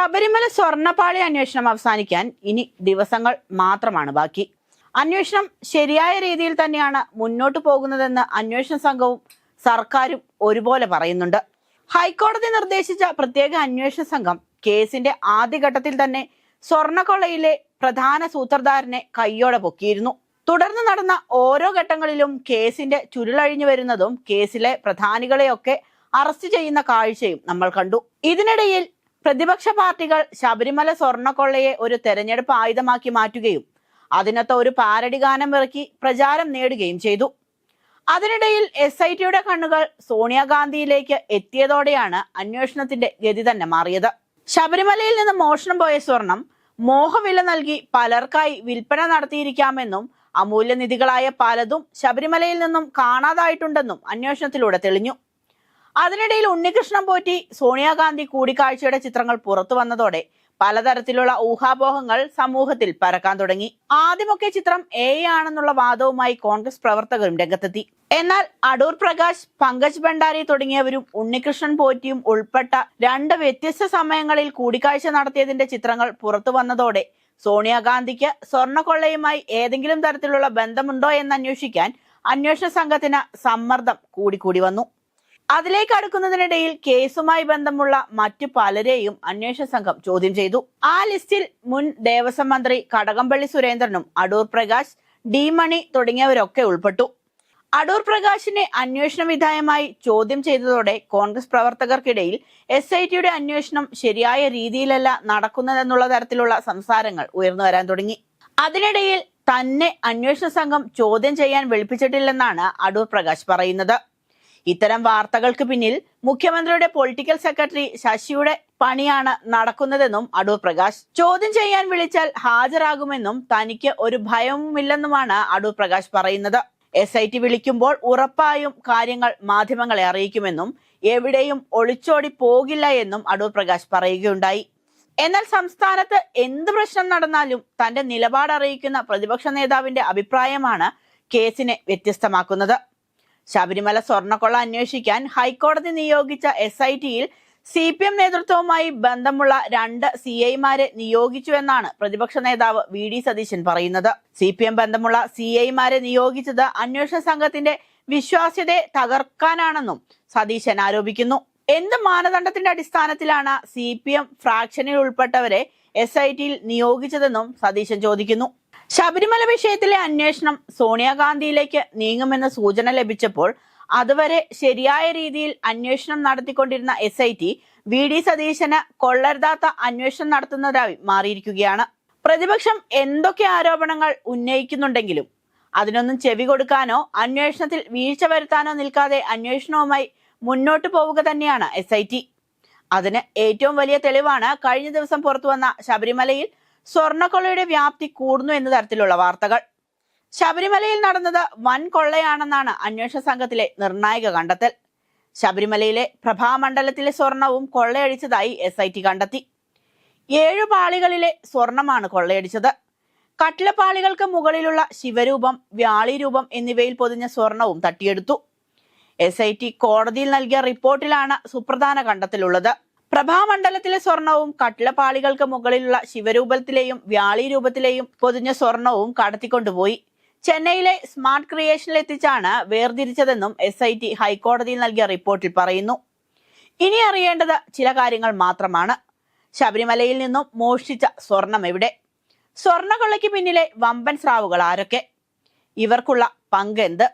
ശബരിമല സ്വർണപ്പാളി അന്വേഷണം അവസാനിക്കാൻ ഇനി ദിവസങ്ങൾ മാത്രമാണ് ബാക്കി. അന്വേഷണം ശരിയായ രീതിയിൽ തന്നെയാണ് മുന്നോട്ടു പോകുന്നതെന്ന് അന്വേഷണ സംഘവും സർക്കാരും ഒരുപോലെ പറയുന്നുണ്ട്. ഹൈക്കോടതി നിർദ്ദേശിച്ച പ്രത്യേക അന്വേഷണ സംഘം കേസിന്റെ ആദ്യഘട്ടത്തിൽ തന്നെ സ്വർണക്കൊള്ളയിലെ പ്രധാന സൂത്രധാരനെ കയ്യോടെ പൊക്കിയിരുന്നു. തുടർന്ന് നടന്ന ഓരോ ഘട്ടങ്ങളിലും കേസിന്റെ ചുരുളഴിഞ്ഞു വരുന്നതും കേസിലെ പ്രധാനികളെയൊക്കെ അറസ്റ്റ് ചെയ്യുന്ന കാഴ്ചയും നമ്മൾ കണ്ടു. ഇതിനിടയിൽ പ്രതിപക്ഷ പാർട്ടികൾ ശബരിമല സ്വർണക്കൊള്ളയെ ഒരു തെരഞ്ഞെടുപ്പ് ആയുധമാക്കി മാറ്റുകയും അതിനൊത്ത ഒരു പാരടി ഗാനം ഇറക്കി പ്രചാരം നേടുകയും ചെയ്തു. അതിനിടയിൽ എസ് ഐ ടിയുടെ കണ്ണുകൾ സോണിയാഗാന്ധിയിലേക്ക് എത്തിയതോടെയാണ് അന്വേഷണത്തിന്റെ ഗതി തന്നെ മാറിയത്. ശബരിമലയിൽ നിന്ന് മോഷണം പോയ സ്വർണം മോഹവില നൽകി പലർക്കായി വിൽപ്പന നടത്തിയിരിക്കാമെന്നും അമൂല്യനിധികളായ പലതും ശബരിമലയിൽ നിന്നും കാണാതായിട്ടുണ്ടെന്നും അന്വേഷണത്തിലൂടെ തെളിഞ്ഞു. അതിനിടയിൽ ഉണ്ണികൃഷ്ണൻ പോറ്റി സോണിയാഗാന്ധി കൂടിക്കാഴ്ചയുടെ ചിത്രങ്ങൾ പുറത്തു വന്നതോടെ പലതരത്തിലുള്ള ഊഹാപോഹങ്ങൾ സമൂഹത്തിൽ പരക്കാൻ തുടങ്ങി. ആദ്യമൊക്കെ ചിത്രം എ ആണെന്നുള്ള വാദവുമായി കോൺഗ്രസ് പ്രവർത്തകരും രംഗത്തെത്തി. എന്നാൽ അടൂർ പ്രകാശ് പങ്കജ് ഭണ്ഡാരി തുടങ്ങിയവരും ഉണ്ണികൃഷ്ണൻ പോറ്റിയും ഉൾപ്പെട്ട രണ്ട് വ്യത്യസ്ത സമയങ്ങളിൽ കൂടിക്കാഴ്ച നടത്തിയതിന്റെ ചിത്രങ്ങൾ പുറത്തു വന്നതോടെ സോണിയാഗാന്ധിക്ക് സ്വർണക്കൊള്ളയുമായി ഏതെങ്കിലും തരത്തിലുള്ള ബന്ധമുണ്ടോ എന്ന് അന്വേഷിക്കാൻ അന്വേഷണ സംഘത്തിന് സമ്മർദ്ദം കൂടിക്കൂടി വന്നു. അതിലേക്ക് അടുക്കുന്നതിനിടയിൽ കേസുമായി ബന്ധമുള്ള മറ്റു പലരെയും അന്വേഷണ സംഘം ചോദ്യം ചെയ്തു. ആ ലിസ്റ്റിൽ മുൻ ദേവസ്വം മന്ത്രി കടകംപള്ളി സുരേന്ദ്രനും അടൂർ പ്രകാശ് ഡി മണി തുടങ്ങിയവരൊക്കെ ഉൾപ്പെട്ടു. അടൂർ പ്രകാശിനെ അന്വേഷണ വിധേയമായി ചോദ്യം ചെയ്തതോടെ കോൺഗ്രസ് പ്രവർത്തകർക്കിടയിൽ എസ് ഐ ടിയുടെ അന്വേഷണം ശരിയായ രീതിയിലല്ല നടക്കുന്നതെന്നുള്ള തരത്തിലുള്ള സംസാരങ്ങൾ ഉയർന്നു വരാൻ തുടങ്ങി. അതിനിടയിൽ തന്നെ അന്വേഷണ സംഘം ചോദ്യം ചെയ്യാൻ വിളിപ്പിച്ചിട്ടില്ലെന്നാണ് അടൂർ പ്രകാശ് പറയുന്നത്. ഇത്തരം വാർത്തകൾക്ക് പിന്നിൽ മുഖ്യമന്ത്രിയുടെ പൊളിറ്റിക്കൽ സെക്രട്ടറി ശശിയുടെ പണിയാണ് നടക്കുന്നതെന്നും അടൂർ പ്രകാശ് ചോദ്യം ചെയ്യാൻ വിളിച്ചാൽ ഹാജരാകുമെന്നും തനിക്ക് ഒരു ഭയവുമില്ലെന്നുമാണ് അടൂർ പ്രകാശ് പറയുന്നത്. എസ് ഐ ടി വിളിക്കുമ്പോൾ ഉറപ്പായും കാര്യങ്ങൾ മാധ്യമങ്ങളെ അറിയിക്കുമെന്നും എവിടെയും ഒളിച്ചോടി പോകില്ല എന്നും അടൂർ പ്രകാശ് പറയുകയുണ്ടായി. എന്നാൽ സംസ്ഥാനത്ത് എന്ത് പ്രശ്നം നടന്നാലും തന്റെ നിലപാട് അറിയിക്കുന്ന പ്രതിപക്ഷ നേതാവിന്റെ അഭിപ്രായമാണ് കേസിനെ വ്യത്യസ്തമാക്കുന്നത്. ശബരിമല സ്വർണക്കൊള്ള അന്വേഷിക്കാൻ ഹൈക്കോടതി നിയോഗിച്ച എസ് ഐ ടിയിൽ സി പി എം നേതൃത്വവുമായി ബന്ധമുള്ള രണ്ട് സി ഐമാരെ നിയോഗിച്ചുവെന്നാണ് പ്രതിപക്ഷ നേതാവ് വി ഡി സതീശൻ പറയുന്നത്. സി പി എം ബന്ധമുള്ള സി ഐമാരെ നിയോഗിച്ചത് അന്വേഷണ സംഘത്തിന്റെ വിശ്വാസ്യതയെ തകർക്കാനാണെന്നും സതീശൻ ആരോപിക്കുന്നു. എന്ത് മാനദണ്ഡത്തിന്റെ അടിസ്ഥാനത്തിലാണ് സി പി എം ഫ്രാക്ഷനിൽ ഉൾപ്പെട്ടവരെ എസ് ഐ ടിയിൽ നിയോഗിച്ചതെന്നും സതീശൻ ചോദിക്കുന്നു. ശബരിമല വിഷയത്തിലെ അന്വേഷണം സോണിയാഗാന്ധിയിലേക്ക് നീങ്ങുമെന്ന സൂചന ലഭിച്ചപ്പോൾ അതുവരെ ശരിയായ രീതിയിൽ അന്വേഷണം നടത്തിക്കൊണ്ടിരുന്ന S I T V D സതീശന് കൊള്ളരുതാത്ത അന്വേഷണം നടത്തുന്നതായി മാറിയിരിക്കുകയാണ്. പ്രതിപക്ഷം എന്തൊക്കെ ആരോപണങ്ങൾ ഉന്നയിക്കുന്നുണ്ടെങ്കിലും അതിനൊന്നും ചെവി കൊടുക്കാനോ അന്വേഷണത്തിൽ വീഴ്ച വരുത്താനോ നിൽക്കാതെ അന്വേഷണവുമായി മുന്നോട്ട് പോവുക തന്നെയാണ് എസ് ഐ ടി അതിന് ഏറ്റവും വലിയ തെളിവാണ് കഴിഞ്ഞ ദിവസം പുറത്തുവന്ന ശബരിമലയിൽ സ്വർണക്കൊള്ളയുടെ വ്യാപ്തി കൂടുന്നു എന്ന തരത്തിലുള്ള വാർത്തകൾ. ശബരിമലയിൽ നടന്നത് വൻ കൊള്ളയാണെന്നാണ് അന്വേഷണ സംഘത്തിലെ നിർണായക കണ്ടെത്തൽ. ശബരിമലയിലെ പ്രഭാമണ്ഡലത്തിലെ സ്വർണവും കൊള്ളയടിച്ചതായി എസ് ഐ ടി കണ്ടെത്തി. ഏഴു പാളികളിലെ സ്വർണമാണ് കൊള്ളയടിച്ചത്. കട്ടിലപ്പാളികൾക്ക് മുകളിലുള്ള ശിവരൂപം വ്യാളിരൂപം എന്നിവയിൽ പൊതിഞ്ഞ സ്വർണവും തട്ടിയെടുത്തു. എസ് ഐ ടി കോടതിയിൽ നൽകിയ റിപ്പോർട്ടിലാണ് സുപ്രധാന കണ്ടെത്തലുള്ളത്. പ്രഭാമണ്ഡലത്തിലെ സ്വർണവും കട്ടിലപ്പാളികൾക്ക് മുകളിലുള്ള ശിവരൂപത്തിലെയും വ്യാളി രൂപത്തിലെയും പൊതിഞ്ഞ സ്വർണവും കടത്തിക്കൊണ്ടുപോയി. ചെന്നൈയിലെ സ്മാർട്ട് ക്രിയേഷനിൽ എത്തിച്ചാണ് വേർതിരിച്ചതെന്നും എസ് ഐ ടി ഹൈക്കോടതിയിൽ നൽകിയ റിപ്പോർട്ടിൽ പറയുന്നു. ഇനി അറിയേണ്ടത് ചില കാര്യങ്ങൾ മാത്രമാണ്. ശബരിമലയിൽ നിന്നും മോഷ്ടിച്ച സ്വർണം എവിടെ? സ്വർണകൊള്ളയ്ക്ക് പിന്നിലെ വമ്പൻ സ്രാവുകൾ ആരൊക്കെ? ഇവർക്കുള്ള പങ്ക് എന്ത്?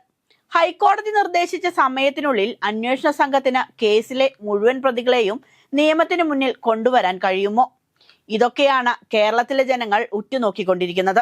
ഹൈക്കോടതി നിർദ്ദേശിച്ച സമയത്തിനുള്ളിൽ അന്വേഷണ സംഘത്തിന് കേസിലെ മുഴുവൻ പ്രതികളെയും നിയമത്തിന് മുന്നിൽ കൊണ്ടുവരാൻ കഴിയുമോ? ഇതൊക്കെയാണ് കേരളത്തിലെ ജനങ്ങൾ ഉറ്റുനോക്കിക്കൊണ്ടിരിക്കുന്നത്.